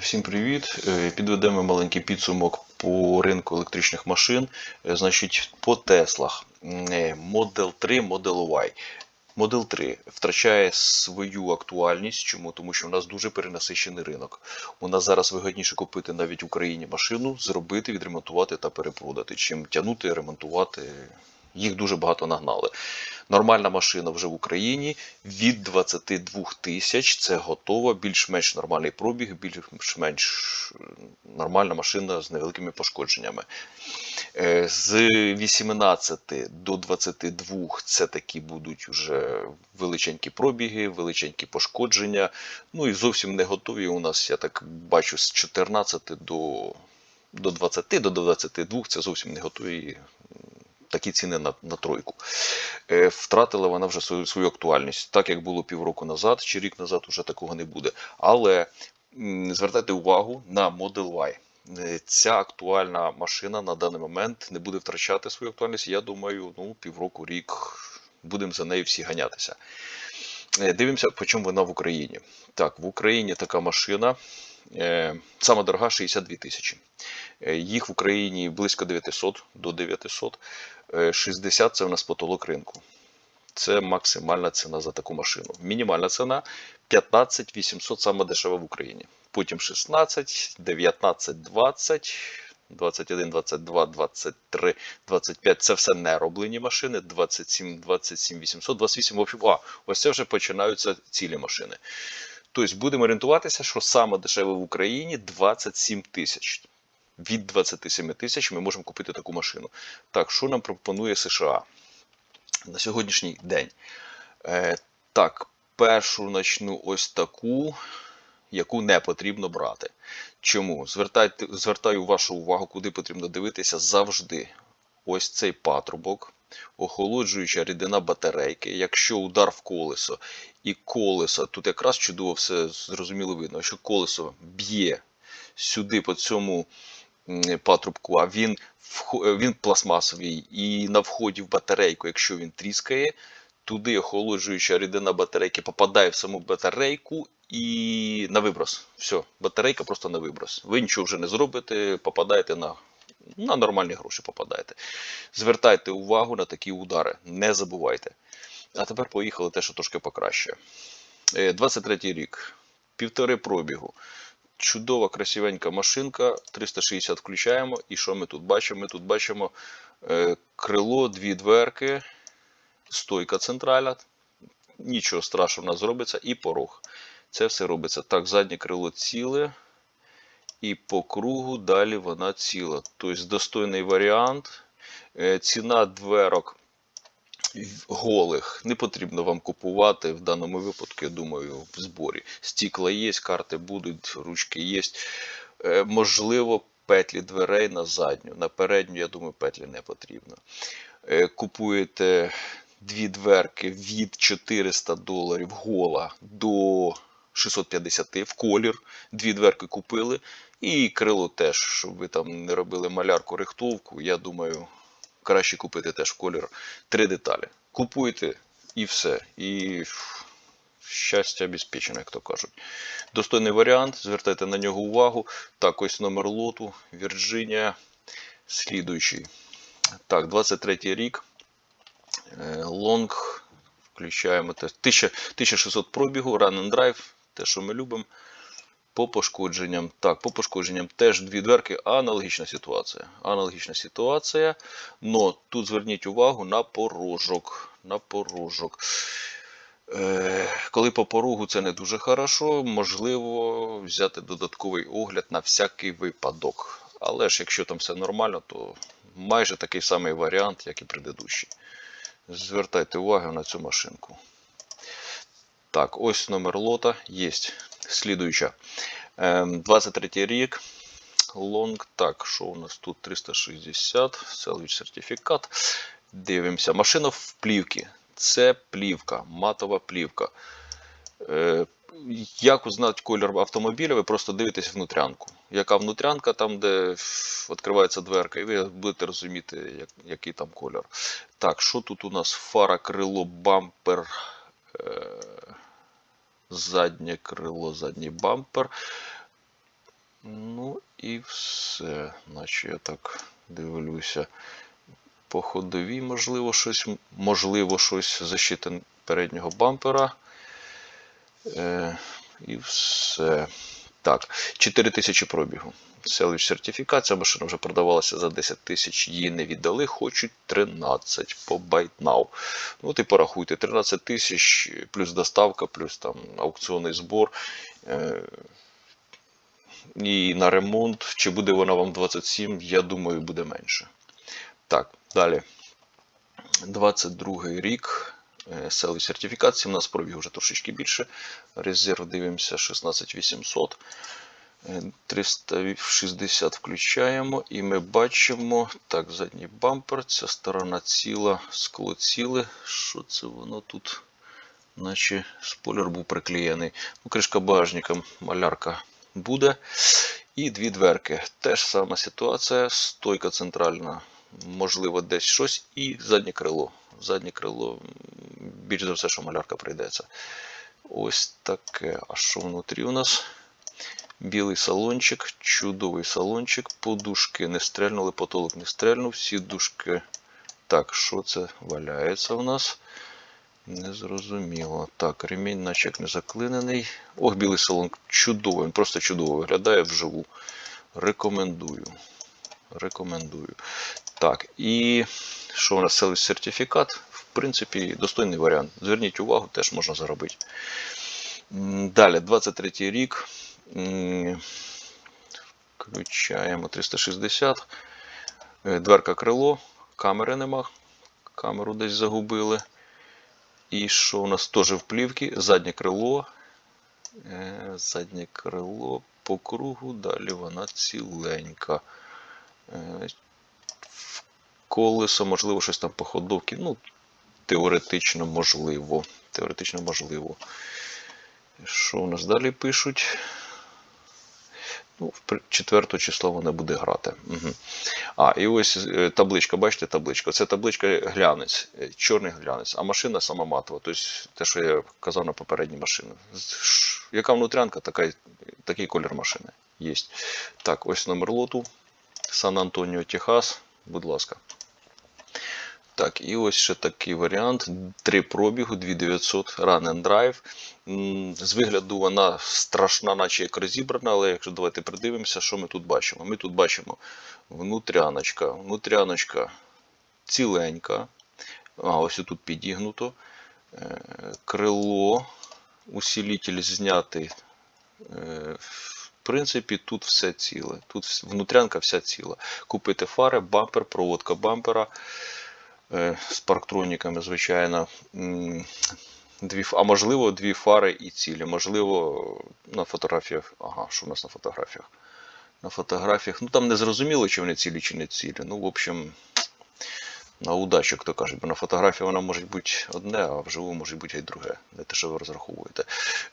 Всім привіт! Е, Підведемо маленький підсумок по ринку електричних машин. Е, Значить, по Теслах е, Model 3, Model Y. Model 3 втрачає свою актуальність. Чому? Тому що у нас дуже перенасичений ринок. У нас зараз вигідніше купити навіть в Україні машину, зробити, відремонтувати та перепродати, чим тягнути, ремонтувати. Їх дуже багато нагнали. Нормальна машина вже в Україні від 22 тисяч. Це готова, більш-менш нормальний пробіг, більш-менш нормальна машина з невеликими пошкодженнями. Е, З 18 до 22 це такі будуть вже величенькі пробіги, величенькі пошкодження. Ну і зовсім не готові у нас, я так бачу, з 14 до, до 20, до 22 це зовсім не готові такі ціни на, на тройку. Е, втратила вона вже свою, свою актуальність. Так як було півроку назад чи рік назад, вже такого не буде. Але звертайте увагу на Model Y. Е, Ця актуальна машина на даний момент не буде втрачати свою актуальність. Я думаю, ну, півроку, рік будемо за нею всі ганятися. Е, Дивимося, по чому вона в Україні. Так, в Україні така машина. Е, Сама дорога 62 тисячі. Е, Їх в Україні близько 900 до 900. Е, 60 це в нас потолок ринку. Це максимальна ціна за таку машину. Мінімальна ціна 15 800 саме дешева в Україні. Потім 16, 19, 20, 21, 22, 23, 25 це все не роблені машини. 27, 27 800, 28, в общем, а, ось це вже починаються цілі машини. Тобто будемо орієнтуватися, що саме дешеве в Україні 27 тисяч. Від 27 тисяч ми можемо купити таку машину. Так, що нам пропонує США на сьогоднішній день? Е, так, першу начну ось таку, яку не потрібно брати. Чому? Звертайте, звертаю вашу увагу, куди потрібно дивитися завжди. Ось цей патрубок, охолоджуюча рідина батарейки. Якщо удар в колесо і колесо, тут якраз чудово все зрозуміло видно, що колесо б'є сюди по цьому патрубку, а він, він пластмасовий, і на вході в батарейку, якщо він тріскає, туди охолоджуюча рідина батарейки попадає в саму батарейку і на виброс. Все, батарейка просто на виброс. Ви нічого вже не зробите, попадаєте на, на нормальні гроші. попадаєте. Звертайте увагу на такі удари, не забувайте. А тепер поїхали те, що трошки покраще. Е, 23 рік, півтори пробігу. Чудова, красивенька машинка. 360 включаємо. І що ми тут бачимо? Ми тут бачимо е, крило, дві дверки, стойка центральна. Нічого страшного в нас зробиться, і порог. Це все робиться. Так, заднє крило ціле. І по кругу далі вона ціла. Тобто достойний варіант. Е, Ціна дверок голих не потрібно вам купувати в даному випадку, я думаю, в зборі. Стікла є, карти будуть, ручки є. Е, Можливо, петлі дверей на задню. На передню, я думаю, петлі не потрібно. Е, Купуєте дві дверки від 400 доларів гола до 650 в колір. Дві дверки купили. І крило теж, щоб ви там не робили малярку рихтовку. Я думаю, краще купити теж колір три деталі. Купуйте і все. І щастя обезпечено, як то кажуть. Достойний варіант, звертайте на нього увагу. Так, ось номер лоту, Вірджинія, слідуючий. Так, 23 рік. Е, Лонг. Включаємо 1600 пробігу, Run and Drive, те, що ми любимо. По пошкодженням. Так, по пошкодженням теж дві дверки, аналогічна ситуація. Аналогічна ситуація. Но тут зверніть увагу на порожок. На порожок. Е, коли по порогу це не дуже хорошо, можливо взяти додатковий огляд на всякий випадок. Але ж якщо там все нормально, то майже такий самий варіант, як і предыдущий. Звертайте увагу на цю машинку. Так, ось номер лота є. Слідуюча. Ем, 23 рік. Лонг. Так, що у нас тут 360. Salvage сертифікат. Дивимося. Машина в плівці. Це плівка, матова плівка. Е, як узнати колір автомобіля, ви просто дивитесь внутрянку. Яка внутрянка, там, де відкривається дверка, і ви будете розуміти, як, який там кольор. Так, що тут у нас? Фара, крило, бампер. Заднє крило, задній бампер. Ну і все. Наче я так дивлюся. По ходовій, можливо, щось, можливо, щось защита переднього бампера. Е, і все. Так, 4 тисячі пробігу. Селищ сертифікація, машина вже продавалася за 10 тисяч, її не віддали, хочуть 13 по ByteNow. Ну, і порахуйте, 13 тисяч плюс доставка, плюс там аукціонний збор. Е, і на ремонт, чи буде вона вам 27, я думаю, буде менше. Так, далі. 22 рік. е, Селі сертифікації. У нас пробіг вже трошечки більше. Резерв дивимося 16800. Е, 360 включаємо, і ми бачимо. Так, задній бампер, ця сторона ціла, скло ціле. Що це воно тут? Наче спойлер був приклеєний. Ну, кришка багажника, малярка буде. І дві дверки. Теж сама ситуація. Стойка центральна, можливо, десь щось, і заднє крило. Заднє крило, більш за все, що малярка прийдеться. Ось таке. А що внутрі у нас? Білий салончик, чудовий салончик. Подушки не стрельнули, потолок не стрельнув. Сідушки. Так, що це валяється у нас? Незрозуміло. Так, ремінь наче як не заклинений. Ох, білий салон чудовий, він просто чудово виглядає вживу. Рекомендую. Рекомендую. Так, і що у нас селись сертифікат? В принципі, достойний варіант. Зверніть увагу, теж можна заробити. Далі, 23 рік. Включаємо 360. Е, Дверка крило, камери нема. Камеру десь загубили. І що у нас теж в плівці? Заднє крило. Е, Заднє крило по кругу, далі вона ціленька. Е, Колесо, можливо, щось там по ходовці. Ну, теоретично можливо. Теоретично можливо. Що у нас далі пишуть? Ну, в при- 4 числа вона буде грати. Угу. А, і ось е, табличка, бачите, табличка. Це табличка глянець, е, чорний глянець, а машина сама матова. Тобто те, що я казав на попередній машині. Яка внутрянка, така, такий колір машини є. Так, ось номер лоту. Сан Антоніо, Техас. Будь ласка. Так, і ось ще такий варіант. Три пробігу, 2900 Run and Drive. З вигляду вона страшна, наче як розібрана, але якщо давайте придивимося, що ми тут бачимо? Ми тут бачимо внутряночка, внутряночка ціленька. А, ось тут підігнуто. Е, Крило, усилитель знятий. Е, В принципі, тут все ціле. Тут внутрянка вся ціла. Купити фари, бампер, проводка бампера з парктроніками, звичайно. Дві, а можливо, дві фари і цілі. Можливо, на фотографіях. Ага, що у нас на фотографіях? На фотографіях. Ну там не зрозуміло, чи вони цілі, чи не цілі. Ну, в общем, на удачу, як то кажуть, бо на фотографії вона може бути одне, а вживу може бути і друге. Не те, що ви розраховуєте.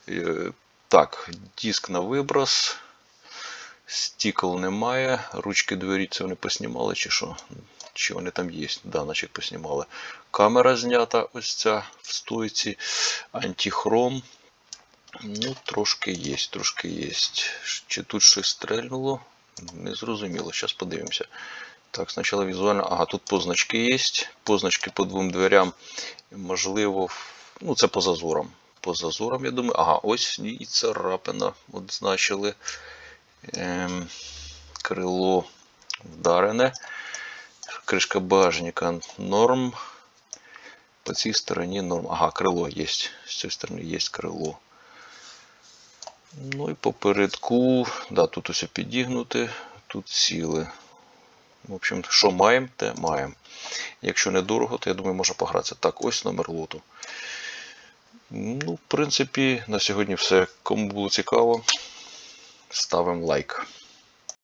Е, Так, диск на виброс. Стікл немає. Ручки двері це вони поснімали, чи що? Чи вони там є? Да, значить поснімали. Камера знята, ось ця в стойці. Антихром. Ну, трошки є, трошки є. Чи тут щось стрельнуло? Не зрозуміло. Зараз подивимося. Так, спочатку візуально. Ага, тут позначки є. Позначки по двом дверям. Можливо, ну це по зазорам. По зазорам, я думаю. Ага, ось і царапина. От значили. Ем, крило вдарене. Кришка багажника норм. По цій стороні норм. Ага, крило є. З цієї сторони є крило. Ну і попередку, да, тут ось підігнути, тут ціле. В общем, що маємо, те маємо. Якщо недорого, то я думаю, можна погратися. Так, ось номер лоту. Ну, в принципі, на сьогодні все. Кому було цікаво, ставимо лайк.